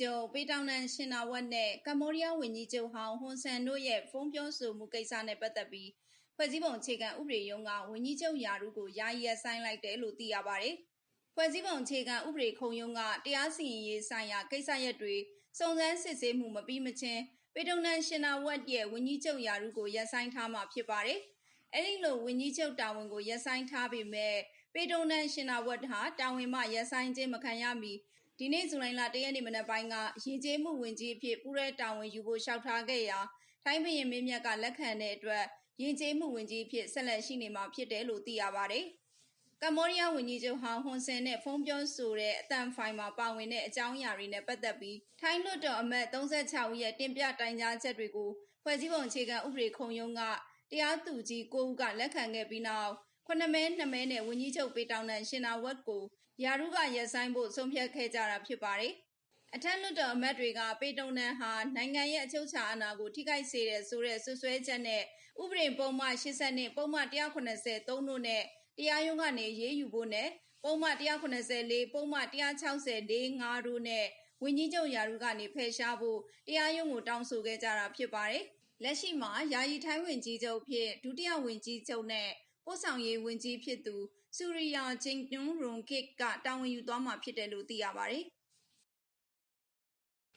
ကြီးချုပ်ပေတောင်နန်ရှင်နာဝတ်နဲ့ကမ္ဘောဒီးယားဝန်ကြီးချုပ်ဟောင်းဟွန်ဆန်တို့ရဲ့ဖုန်းပြောဆိုမှုကိစ္စနဲ့ပတ်သက်ပြီးဖွဲ့စည်းပုံအခြေခံဥပဒေရုံးကဝန်ကြီးချုပ်ယာရုကိုယာယီရပ်ဆိုင်းလိုက်တယ်လို့သိရပါတယ်။ဖွဲ့စည်းပုံအခြေခံဥပဒေခုံရုံးကတရားစီရင်ရေးဆိုင်ရာကိစ္စရပ်တွေစုံစမ်းစစ်ဆေးမှုမပြီးမချင်းပေတုံနန်ရှင်နာဝတ်ရဲ့ဝန်ကြီးချုပ်ယာရုကိုရပ်ဆိုင်းထားမှာဖြစ်ပါတယ်။အဲဒီလိုဝန်ကြီးချုပ်တာဝန်ကိုရပ်ဆိုင်းထားပေမဲ့ပေတုံနန်ရှင်နာဝတ်ဟာတာဝန်မှရပ်ဆိုင်းခြင်းမခံရမီ ဒီနေ့ဇူလိုင်လ၁ရက်နေ့မနက်ပိုင်းကရည်ကျေးမှုဝင်ကြီးအဖြစ်ပူရဲတာဝန်ယူဖို့လျှောက်ထားခဲ့ရာထိုင်းဘရင်မင်းမြတ်ကလက်ခံတဲ့အတွက်ရည်ကျေးမှုဝင်ကြီးအဖြစ်ဆက်လက်ရှိနေမှာဖြစ်တယ်လို့သိရပါတယ်။ကမ္ဘောဒီးယားဝန်ကြီးချုပ်ဟောင်းဟွန်ဆန်နဲ့ဖုန်းပြောဆိုတဲ့အတန်ဖိုင်မှာပါဝင်တဲ့အကြောင်းအရာတွေနဲ့ပတ်သက်ပြီးထိုင်းလွှတ်တော်အမတ်36ဦးရဲ့တင်ပြတိုင်ကြားချက်တွေကိုဖွဲ့စည်းပုံအခြေခံဥပဒေခုံရုံးကတရားသူကြီး9ဦးကလက်ခံခဲ့ပြီးနောက် ခုနှစ်မဲနှစ်မဲနဲ့ဝန်ကြီးချုပ်ပေတောင်နန်ရှင်နာဝတ်ကိုယာရုကရက်ဆိုင်ဖို့ဆုံးဖြတ်ခဲ့ကြတာဖြစ်ပါတယ်။အထက်လွှတ်တော်အမတ်တွေကပေတုံနန်ဟာနိုင်ငံရဲ့အချုပ်အခြာအာဏာကိုထိခိုက်စေတဲ့ဆိုတဲ့ဆွဆွဲချက်နဲ့ဥပဒေပုံမှန်80နဲ့ပုံမှန်183တို့နဲ့တရားရုံးကနေရေးယူဖို့နဲ့ပုံမှန်184ပုံမှန်164 5တို့နဲ့ဝန်ကြီးချုပ်ယာရုကနေဖယ်ရှားဖို့တရားရုံးကိုတောင်းဆိုခဲ့ကြတာဖြစ်ပါတယ်။လက်ရှိမှာယာယီထိုင်းဝင်ကြီးချုပ်ဖြစ်ဒုတိယဝင်ကြီးချုပ်နဲ့ ပို့ဆောင်ရေးဝန်ကြီးဖြစ်သူစူရီယာဂျင်တွန်းရွန်ကစ်ကတာဝန်ယူသွားမှာဖြစ်တယ်လို့သိရပါတယ်။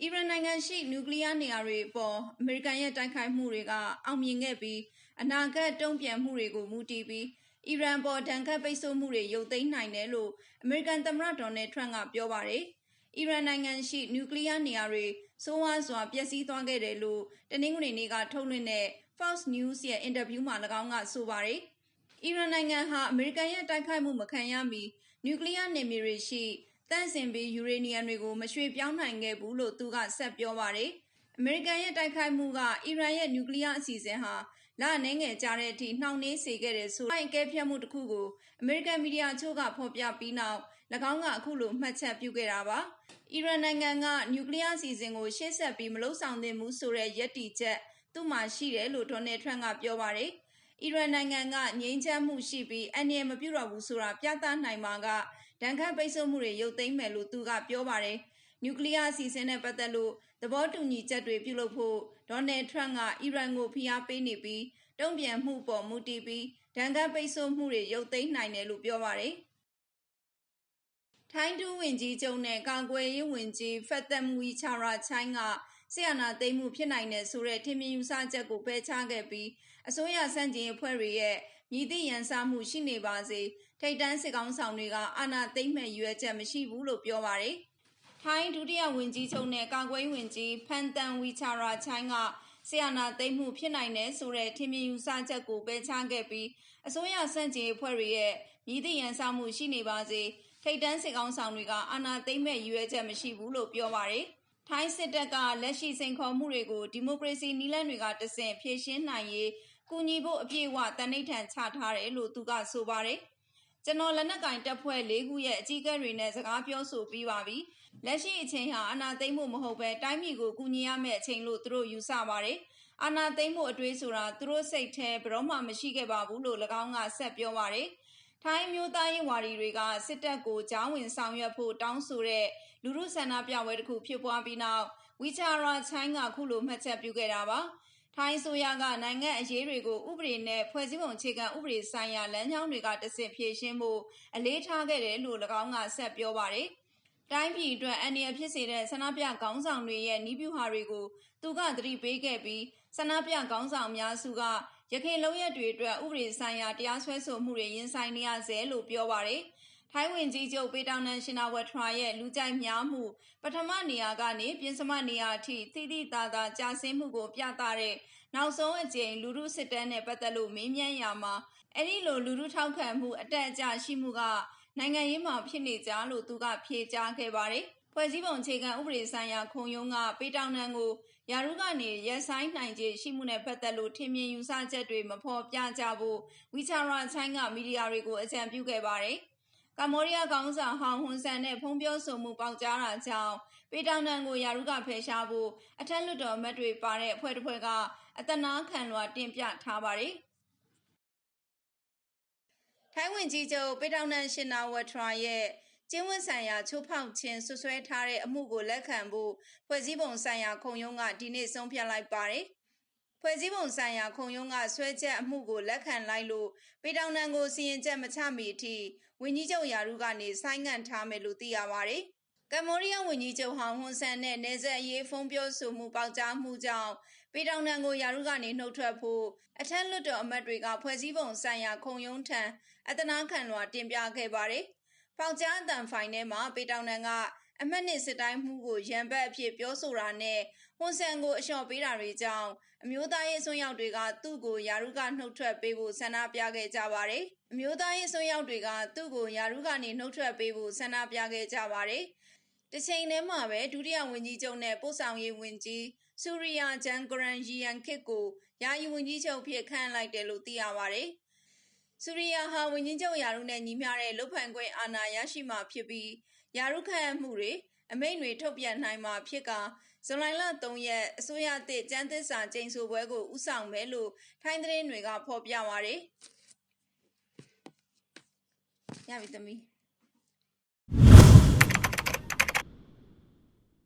အီရန်နိုင်ငံရှိနျူကလ িয়ার နေရာတွေအပေါ်အမေရိကန်ရဲ့တိုက်ခိုက်မှုတွေကအောင်မြင်ခဲ့ပြီးအနာဂတ်တုံ့ပြန်မှုတွေကိုမူတည်ပြီးအီရန်ပေါ်ဒဏ်ခတ်ပိတ်ဆို့မှုတွေရုပ်သိမ်းနိုင်တယ်လို့အမေရိကန်သမ္မတဒေါ်နယ်ထရန့်ကပြောပါတယ်။အီရန်နိုင်ငံရှိနျူကလ িয়ার နေရာတွေစိုးဝါးစွာပျက်စီးသွားခဲ့တယ်လို့တနင်္ဂနွေနေ့ကထုတ်လွှင့်တဲ့ Fox News ရဲ့အင်တာဗျူးမှာ၎င်းကဆိုပါတယ်။ အီရန်နိုင်ငံဟာအမေရိကန်ရဲ့တိုက်ခိုက်မှုမခံရမီနျူကလ িয়ার နယ်မြေတွေရှိတန့်စင်ပြီးယူရေနီယံတွေကိုမရွှေ့ပြောင်းနိုင်ခဲ့ဘူးလို့သူကဆက်ပြောပါတယ်။အမေရိကန်ရဲ့တိုက်ခိုက်မှုကအီရန်ရဲ့နျူကလ িয়ার အစီအစဉ်ဟာလအနေငယ်ကြတဲ့အထိနှောင့်နှေးစေခဲ့တဲ့ဆိုတဲ့အကဲဖြတ်မှုတစ်ခုကိုအမေရိကန်မီဒီယာချို့ကဖော်ပြပြီးနောက်၎င်းကအခုလိုမှတ်ချက်ပြုခဲ့တာပါ။အီရန်နိုင်ငံကနျူကလ িয়ার အစီအစဉ်ကိုရှေ့ဆက်ပြီးမလုံဆောင်သင့်ဘူးဆိုတဲ့ယက်တီချက်သူ့မှာရှိတယ်လို့ဒေါ်နယ်ထရန့်ကပြောပါတယ်။ အီရန်နိုင်ငံကငြိမ်းချမ်းမှုရှိပြီးအန္တရာယ်မပြုတော့ဘူးဆိုတာပြသနိုင်မှာကဒဏ်ခတ်ပိတ်ဆို့မှုတွေရုပ်သိမ်းမယ်လို့သူကပြောပါတယ်။နျူကလ িয়ার အစီအစဉ်နဲ့ပတ်သက်လို့သဘောတူညီချက်တွေပြုလုပ်ဖို့ဒေါ်နယ်ထရန့်ကအီရန်ကိုဖိအားပေးနေပြီးတုံ့ပြန်မှုပေါ်မူတည်ပြီးဒဏ်ခတ်ပိတ်ဆို့မှုတွေရုပ်သိမ်းနိုင်တယ်လို့ပြောပါတယ်။ထိုင်းဒူးဝင်ကြီးချုပ်နဲ့ကာကွယ်ရေးဝင်ကြီးဖက်သက်မူချာရာချိုင်းကဆီယနာသိမ်းမှုဖြစ်နိုင်တဲ့ဆိုတဲ့ထင်မြင်ယူဆချက်ကိုဖယ်ရှားခဲ့ပြီး အစိုးရစန့်ကျင်အဖွဲ့တွေရဲ့မြည်သည့်ရန်စမှုရှိနေပါစေထိတ်တန်းစစ်ကောင်းဆောင်တွေကအာဏာသိမ်းမဲ့ရွေးချက်မရှိဘူးလို့ပြောပါတယ်။ထိုင်းဒုတိယဝန်ကြီးချုပ်နဲ့ကာကွယ်ဝင်ကြီးဖန်တန်ဝီချာရာချိုင်းကဆီယနာသိမ်းမှုဖြစ်နိုင်တဲ့ဆိုတဲ့ထင်မြင်ယူဆချက်ကိုပယ်ချခဲ့ပြီးအစိုးရစန့်ကျင်အဖွဲ့တွေရဲ့မြည်သည့်ရန်စမှုရှိနေပါစေထိတ်တန်းစစ်ကောင်းဆောင်တွေကအာဏာသိမ်းမဲ့ရွေးချက်မရှိဘူးလို့ပြောပါတယ်။ထိုင်းစစ်တပ်ကလက်ရှိစိန်ခေါ်မှုတွေကိုဒီမိုကရေစီနည်းလမ်းတွေကတဆင့်ဖြေရှင်းနိုင်ရေး ကူညီဖို့အပြည့်အဝတန်ဋိဌာန်ချထားတယ်လို့သူကဆိုပါတယ်။ကျွန်တော်လက်နက်ကင်တပ်ဖွဲ့၄ခုရဲ့အကြီးအကဲတွေနဲ့စကားပြောဆိုပြီးပါပြီ။လက်ရှိအချိန်ဟာအနာသိမ့်မှုမဟုတ်ပဲတိုင်းပြည်ကိုကူညီရမယ့်အချိန်လို့သူတို့ယူဆပါတယ်။အာနာသိမ့်မှုအတွေးဆိုတာသူတို့စိတ်ထဲဘယ်တော့မှမရှိခဲ့ပါဘူးလို့၎င်းကဆက်ပြောပါတယ်။ထိုင်းမျိုးသားရေးဝါဒီတွေကစစ်တပ်ကိုကြောင်းဝင်ဆောင်ရွက်ဖို့တောင်းဆိုတဲ့လူမှုဆန္ဒပြပွဲတစ်ခုဖြစ်ပွားပြီးနောက်ဝီချာရာချိုင်းကခုလိုမှတ်ချက်ပြုခဲ့တာပါ ထိုင်းဆိုရကနိုင်ငံအရေးတွေကိုဥပဒေနဲ့ဖွဲ့စည်းပုံအခြေခံဥပဒေဆိုင်ရာလမ်းကြောင်းတွေကတဆင့်ဖြည့်ရှင်းဖို့အလေးထားခဲ့တယ်လို့၎င်းကဆက်ပြောပါတယ်တိုင်းပြည်အတွက်အန္တရာယ်ဖြစ်စေတဲ့ဆန္ဒပြခေါင်းဆောင်တွေရဲ့နီးပြူဟာတွေကိုသူကသတိပေးခဲ့ပြီးဆန္ဒပြခေါင်းဆောင်အများစုကရခိုင်လုံရက်တွေအတွက်ဥပဒေဆိုင်ရာတရားစွဲဆိုမှုတွေရင်ဆိုင်နေရဆဲလို့ပြောပါတယ်။ ထိုင်းဝင်ကြီးချုပ်ပေတောင်နန်ရှင်နာဝထရာရဲ့လူကြိုက်များမှု ပထမနေရာကနေပြင်စမနေရာအထိသိသိသာသာကြာဆင်းမှုကိုပြသတဲ့နောက်ဆုံးအကြိမ်လူမှုစစ်တမ်းနဲ့ပတ်သက်လို့မေးမြန်းရာမှာအဲ့ဒီလိုလူမှုထောက်ခံမှုအတက်အကျရှိမှုကနိုင်ငံရေးမှာဖြစ်နေကြလို့သူကဖြေကြားခဲ့ပါတယ်။ဖွဲ့စည်းပုံအခြေခံဥပဒေဆိုင်ရာခုံရုံးကပေတောင်နံကိုယာရုကနေရက်ဆိုင်နိုင်ခြေရှိမှုနဲ့ပတ်သက်လို့ထင်မြင်ယူဆချက်တွေမဖော်ပြကြဖို့ဝီချာရာချိုင်းကမီဒီယာတွေကိုအကြံပြုခဲ့ပါတယ်။ ကမ္ဘောဒီးယားခေါင်းဆောင်ဟောင်ဟွန်ဆန်နဲ့ဖုံးပြောဆိုမှုပေါက်ကြားတာကြောင့်ပေတောင်နံကိုယာရုကဖယ်ရှားဖို့အထက်လွှတ်တော်အမတ်တွေပါတဲ့အဖွဲ့တစ်ဖွဲ့ကအတနာခံလွှာတင်ပြထားပါတယ်။ထိုင်းဝင်ကြီးချုပ်ပေတောင်နန်ရှင်နာဝထရာရဲ့ကျင်းဝတ်ဆိုင်ရာချိုးဖောက်ခြင်းဆွဆွဲထားတဲ့အမှုကိုလက်ခံဖို့ဖွဲ့စည်းပုံဆိုင်ရာခုံရုံးကဒီနေ့ဆုံးဖြတ်လိုက်ပါတယ်။ဖွဲ့စည်းပုံဆိုင်ရာခုံရုံးကဆွဲချက်အမှုကိုလက်ခံလိုက်လို့ပေတောင်တန်းကိုစီရင်ချက်မချမီအထိ ဝင်းကြီးချုပ်ယာရုကနေဆိုင်းငံ့ထားမယ်လို့သိရပါတယ်။ကမ္ဘောဒီးယားဝန်ကြီးချုပ်ဟောင်ဟွန်ဆန်နဲ့နေဆက်အရေးဖုံးပြောဆိုမှုပေါက်ကြားမှုကြောင့်ပေတောင်တန်းကိုယာရုကနေနှုတ်ထွက်ဖို့အထက်လွှတ်တော်အမတ်တွေကဖွဲ့စည်းပုံဆိုင်ရာခုံရုံးထံအတနာခံလွှာတင်ပြခဲ့ပါတယ်။ပေါက်ကြားအတန်ဖိုင်ထဲမှာပေတောင်တန်းက အမတ်နစ်စစ်တိုင်းမှုကိုရန်ဘက်အဖြစ်ပြောဆိုတာနဲ့ဟွန်ဆန်ကိုအလျှော့ပေးတာတွေကြောင့်အမျိုးသားရေးအစွန်းရောက်တွေကသူ့ကိုယာရုကနှုတ်ထွက်ပေးဖို့ဆန္ဒပြခဲ့ကြပါတယ်။အမျိုးသားရေးအစွန်းရောက်တွေကသူ့ကိုယာရုကနေနှုတ်ထွက်ပေးဖို့ဆန္ဒပြခဲ့ကြပါတယ်။တစ်ချိန်တည်းမှာပဲဒုတိယဝန်ကြီးချုပ်နဲ့ပို့ဆောင်ရေးဝန်ကြီးဆူရီယာဂျန်ဂရန်ယီယန်ခစ်ကိုယာယီဝန်ကြီးချုပ်ဖြစ်ခန့်လိုက်တယ်လို့သိရပါတယ်။ဆူရီယာဟာဝန်ကြီးချုပ်ယာရုနဲ့ညီမျှတဲ့လုတ်ဖန်ခွင့်အာဏာရရှိမှဖြစ်ပြီး ယာရုခန့်မှုတွေအမိန့်တွေထုတ်ပြန်နိုင်မှာဖြစ်ကဇွန်လလ3ရက်အစိုးရသစ်ကျန်းသစ္စာကျိန်ဆိုပွဲကိုဥဆောင်မယ်လို့ထိုင်းသတင်းတွေကဖော်ပြပါရယ်။ရပြီသမီး။